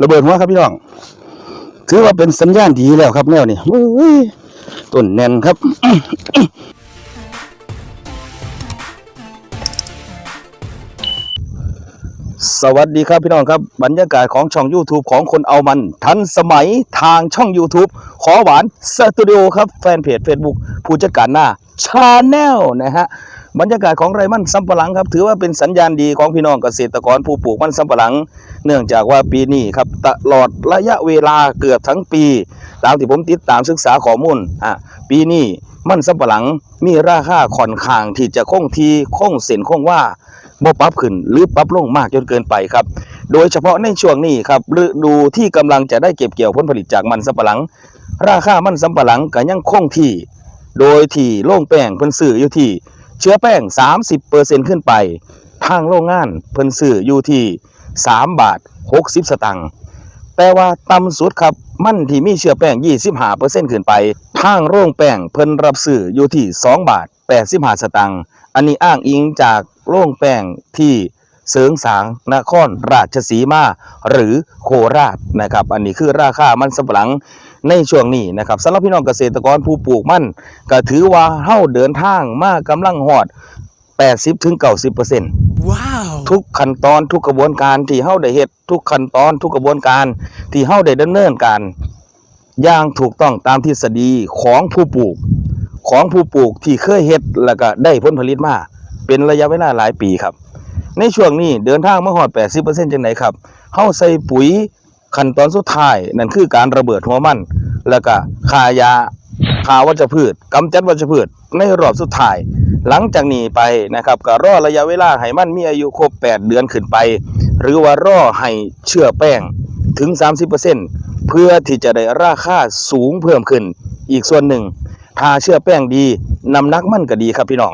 ระเบิดหัวครับพี่น้อง ถือว่าเป็นสัญญาณดีแล้วครับแนวนี้อุ้ยต้นแน่นครับสวัสดีครับพี่น้องครับบรรยากาศของช่อง YouTube ของคนเอามัน ทันสมัยทางช่อง YouTube ขอหวานสตูดิโอครับแฟนเพจ Facebook ผู้จัดการหน้า ชาแนลนะฮะบรรยากาศของไรมันสำปะหลังครับถือว่าเป็นสัญญาณดีของพี่น้องเกษตรกรผู้ปลูกมันสำปะหลัง เนื่องจากว่าปีนี้ครับตลอดระยะเวลาเกือบทั้งปี ตามที่ผมติดตามศึกษาข้อมูลอะปีนี้มันสำปะหลังมีราคาค่อนข้างที่จะคงทีคงเส้นคงว่าบ่ปรับขึ้นหรือปรับลงมากจนเกินไปครับ โดยเฉพาะในช่วงนี้ครับฤดูที่กำลังจะได้เก็บเกี่ยวผลผลิตจากมันสำปะหลัง ราคามันสำปะหลังก็ยังคงที่ โดยที่โรงแป้งเพิ่นซื้ออยู่ที่เชื้อแป้ง 30%ขึ้นไป ทางโรงงานเพิ่นซื้ออยู่ที่ 3 บาท 60 สตังค์แต่ว่าต่ำสุดครับมันที่มีเชื้อแป้ง 25%ขึ้นไป ทางโรงแป้งเพิ่นรับซื้ออยู่ที่ 2 บาท 85 สตังค์อันนี้อ้างอิงจากโรงแป้งที่ เสริงสางนครราชสีมา หรือโคราชนะครับ อันนี้คือราคามันสำปะหลังในช่วงนี้นะครับสำหรับพี่น้องเกษตรกรผู้ปลูกมันก็ถือว่าเฮาเดินทางมากำลังหอด 80-90%ว้าวทุกขั้นตอนทุกกระบวนการที่เฮาได้เฮ็ดทุกขั้นตอนทุกกระบวนการที่เฮาได้ดำเนินการอย่างถูกต้องตามทฤษฎีของผู้ปลูก ของผู้ปลูกที่เคยเฮ็ดแล้วก็ได้ผลผลิตมาเป็นระยะเวลาหลายปีครับ ในช่วงนี้เดินทางมาฮอด 80%จังไดครับเฮาใส่ปุ๋ยขั้นตอนสุดท้ายนั่นคือการระเบิดหัวมัน แล้วก็คายาคาวัชพืชกำจัดวัชพืชในรอบสุดท้าย หลังจากนี้ไปนะครับก็รอระยะเวลาให้มันมีอายุครบ 8 เดือนขึ้นไป หรือว่ารอให้เชื่อแป้งถึง 30%เพื่อที่จะได้ราคาสูงเพิ่มขึ้น อีกส่วนหนึ่งถ้าเชื่อแป้งดีน้ำหนักมันก็ดีครับพี่น้อง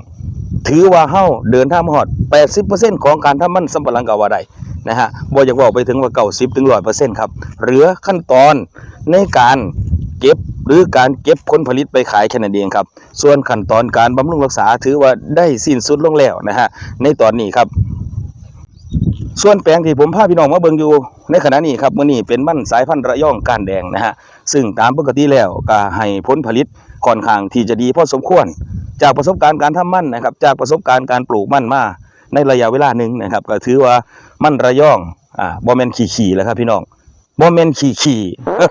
ถือว่าเฮาเดินทางมาฮอด 80%ของการทำมันสำปะหลังก็ว่าได้นะฮะบ่อยากบอกไปถึงว่า90ถึง100%ครับเหลือขั้นตอนในการเก็บหรือการเก็บผลผลิตไปขายแค่นั้นเองครับ ส่วนขั้นตอนการบำรุงรักษาถือว่าได้สิ้นสุดลงแล้วนะฮะในตอนนี้ครับ ส่วนแปลงที่ผมพาพี่น้องมาเบิ่งอยู่ในขณะนี้ครับมื้อนี้เป็นมันสายพันธุ์ระยองก้านแดงนะฮะซึ่งตามปกติแล้วก็ให้ผลผลิตค่อนข้างที่จะดีพอสมควร จากประสบการณ์การทำมั่นนะครับ จากประสบการณ์การปลูกมั่นมาในระยะเวลาหนึ่งนะครับ ก็ถือว่ามั่นระยองอ่าบ่แม่นขี่ๆแล้วครับพี่น้องบ่แม่นขี่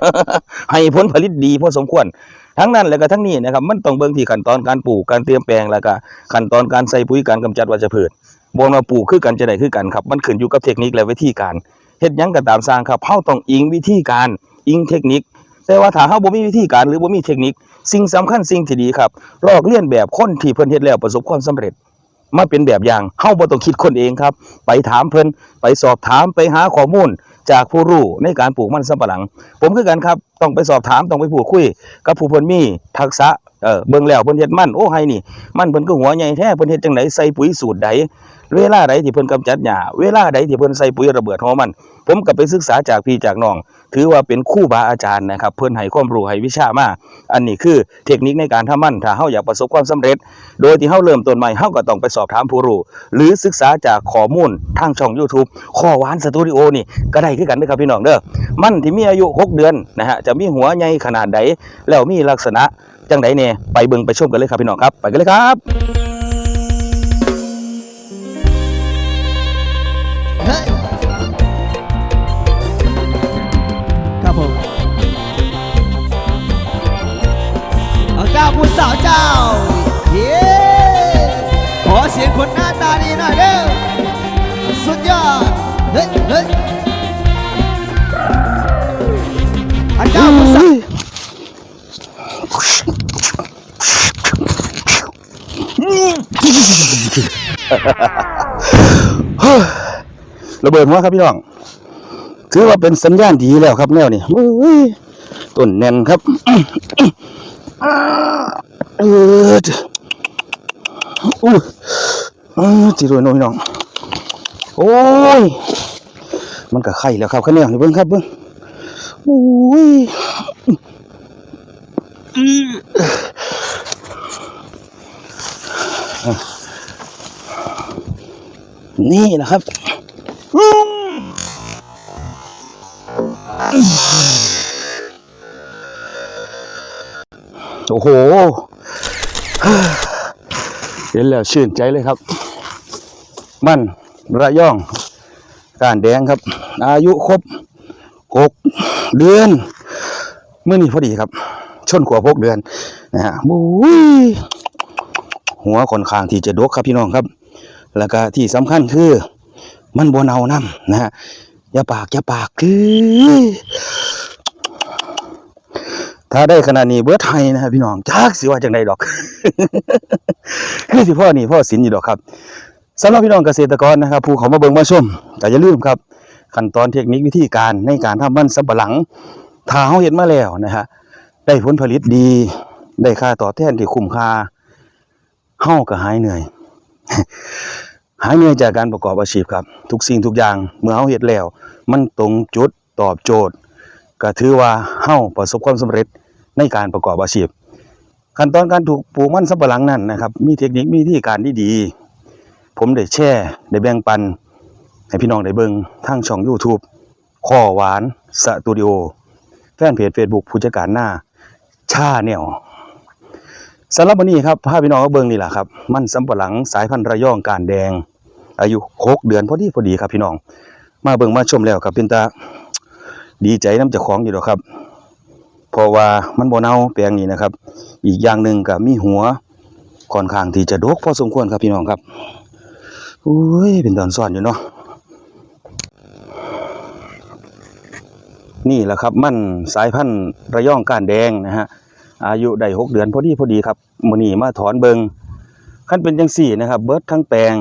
ๆให้ผลผลิตดีพอสมควรทั้งนั้นและก็ทั้งนี้นะครับ มันต้องเบิ่งที่ขั้นตอนการปลูกการเตรียมแปลงแล้วก็ขั้นตอนการใส่ปุ๋ยการกำจัดวัชพืชบ่มาปลูกคือกันจะได้คือกันครับ มันขึ้นอยู่กับเทคนิคและวิธีการเฮ็ดยังก็ตามสร้างครับเฮาต้องอิงวิธีการอิงเทคนิค แต่ว่าถ้าเฮาบ่มีวิธีการหรือบ่มีเทคนิค สิ่งสำคัญสิ่งที่ดีครับลอกเลียนแบบคนที่เพิ่นเฮ็ดแล้วประสบความสำเร็จ มาเป็นแบบอย่างเฮาบ่ต้องคิดคนเองครับ ไปถามเพิ่นไปสอบถามไปหาข้อมูลจากผู้รู้ในการปลูกมันสำปะหลัง ผมคือกันครับ ต้องไปสอบถามต้องไปพูดคุย กับผู้เพิ่นมีทักษะ เออเบิ่งแล้วเพิ่นเฮ็ดมันโอ้ให้นี่ มันเพิ่นก็หัวใหญ่แท้เพิ่นเฮ็ดจังไดใส่ปุ๋ยสูตรใดเวลาใดที่เพิ่นกำจัดหญ้าเวลาใดที่เพิ่นใส่ปุ๋ยระเบิดหัวมัน ผมก็ไปศึกษาจากพี่จากน้อง ถือว่าเป็นคู่บาอาจารย์นะครับเพิ่นให้ความรู้ให้วิชามาอันนี้คือเทคนิคในการทำมันถ้าเฮาอยากประสบความสำเร็จ โดยที่เฮาเริ่มต้นใหม่เฮาก็ต้องไปสอบถามผู้รู้หรือศึกษาจากข้อมูลทางช่อง YouTube ข้อหวานสตูดิโอนี่ก็ได้คือกันเด้อครับพี่น้องเด้อมันที่มีอายุ 6 เดือนนะฮะจะมีหัวใหญ่ขนาดใดแล้วมีลักษณะ จังไดแน่ไปเบิ่งไปชมกันเลยครับพี่น้องครับ ไปกันเลยครับครับผมเอาเจ้าผู้สาวเจ้าเย้ขอเสียงคนหน้าตาดีหน่อยเด้อสุดยอดเฮ้ยเฮ้ยอาเจ้าผู้สาว ระเบิดหัวครับพี่น้อง ถือว่าเป็นสัญญาณดีแล้วครับแนวนี้อุ้ยต้นแน่นครับเอออู้จีรวยน้อยน้อง โอ้ย มันก็ไข่แล้วครับข้างแนวนี่เบิ้งครับเบิ้งอุ้ย นี่แหละครับโอ้โหเห็นแล้วชื่นใจเลยครับ มันระย่องการแดงครับ อายุครบหกเดือนเมื่อนี้พอดีครับ ชนกว่าหกเดือนนะฮะบุ้ยหัวค่อนข้างที่จะดกครับพี่น้องครับ แล้วก็ที่สำคัญคือ มันบนเอาน้ำนะฮะอย่าปากอย่าปากคือถ้าได้ขนาดนี้เบิร์ดไทยนะครับพี่น้องจักสิว่าจังใดดอก คือสิพ่อนี่พ่อสินอยู่ดอกครับสำหรับพี่น้องเกษตรกรนะครับผู้เขามาเบิ่งมาชมแต่อย่าลืมครับ ขั้นตอนเทคนิควิธีการในการทำมันสำปะหลังถ้าเฮาเห็นมาแล้วนะฮะได้ผลผลิตดี ได้ค่าตอบแทนที่คุ้มค่าเฮาก็หายเหนื่อย หายเหนื่อยจากการประกอบอาชีพครับ ทุกสิ่งทุกอย่างเมื่อเฮาเฮ็ดแล้ว มันตรงจุดตอบโจทย์ก็ถือว่าเฮาประสบความสำเร็จในการประกอบอาชีพ ขั้นตอนการถูกปลูกมันสำปะหลังนั่นนะครับมีเทคนิคมีวิธีการที่ดี ผมได้แชร์ได้แบ่งปัน ให้พี่น้องได้เบิ่งทางช่อง YouTube ข้อหวานสตูดิโอแฟนเพจ Facebook ผู้จัดการหน้าชาแนว สำหรับวันนี้ครับพาพี่น้องเบิ่งนี่แหละครับ มันสำปะหลังสายพันธุ์ระยองการแดง อายุ6เดือนพอดีพอดีครับพี่น้อง มาเบิ่งมาชมแล้วครับเป็นตาดีใจน้ำเจ้าของอยู่ดอกครับ เพราะว่ามันโบ่เน่าแปลงนี้นะครับ อีกอย่างหนึ่งก็มีหัวค่อนข้างที่จะดกพอสมควรครับพี่น้องครับอุ้ยเป็นตอนซ่อนอยู่เนาะนี่แหละครับ มันสายพันธุ์ระยองกานแดงนะฮะ อายุได้หกเดือนพอดีพอดีครับมือนีมาถอนเบิงขั้นเป็นจังสี่นะครับ เบิดทั้งแปลง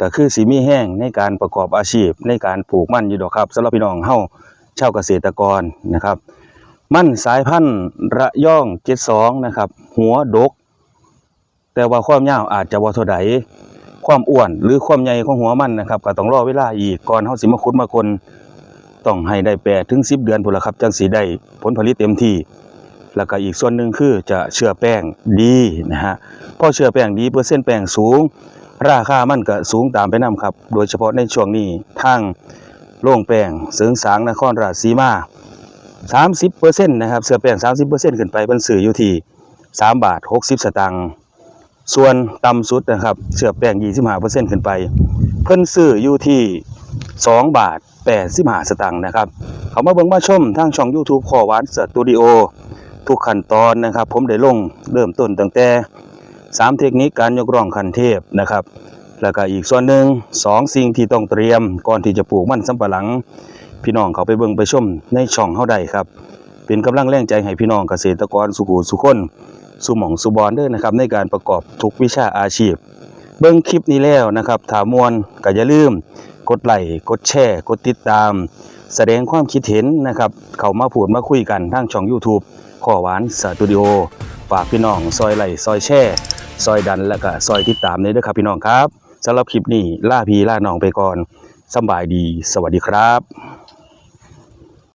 ก็คือสีมีแห้งในการประกอบอาชีพ ในการปลูกมันอยู่ดอกครับสำหรับพี่น้องเฮาชาวเกษตรกรนะครับ มันสายพันธุ์ระย่อง72นะครับ หัวดก แต่ว่าความยาวอาจจะบ่เท่าใดความอ้วนหรือความใหญ่ของหัวมันนะครับก็ต้องรอเวลาอีกก่อนเฮาสิมาขุดมาคนต้องให้ได้8ถึง10เดือนพุ่นละครับจังสิได้ผลผลิตเต็มที่ แล้วก็อีกส่วนหนึ่งคือจะเชื่อแป้งดีนะฮะพอเชื่อแป้งดีเปอร์เซ็นต์แป้งสูง ราคามันก็สูงตามไปนํครับ โดยเฉพาะในช่วงนี้ทางโรงแป้งเสริงสางนครราชสีมา 30%นะครับเสื้อแป้ง 30%ขึ้นไปเพิ่นซื้ออยู่ที่ 3 บาท 60 สตางค์ส่วนต่ำสุดนะครับเสื้อแป้ง 25%ขึ้นไป เพิ่นซื้ออยู่ที่ 2 บาท 85 สตางค์นะครับ เขามาเบิ่งมาชมทางช่อง YouTube ขอวานสตูดิโอ ทุกขั้นตอนนะครับ ผมได้ลงเริ่มต้นตั้งแต่ 3 เทคนิคการยกร่องคันเทพนะครับ แล้วก็อีกส่วนหนึ่งสองสิ่งที่ต้องเตรียม ก่อนที่จะปลูกมันสำปะหลัง พี่น้องเขาไปเบิ่งไปชมในช่องเฮาได้ครับ เป็นกำลังแรงใจให้พี่น้องเกษตรกรสุขุสุคนสุหม่องสุบอนเด้อนะครับ ในการประกอบทุกวิชาอาชีพ เบิ่งคลิปนี้แล้วนะครับถามมวลก็อย่าลืม กดไลค์กดแชร์ กดติดตาม แสดงความคิดเห็นนะครับ เข้ามาพูดมาคุยกันทางช่อง YouTube ขอหวานสตูดิโอฝากพี่น้องซอยไหลซอยแช่ซอยดันและก็ซอยติดตามเลยด้วยครับพี่น้องครับสำหรับคลิปนี้ล่าพีล่าน้องไปก่อนสบายดี สวัสดีครับ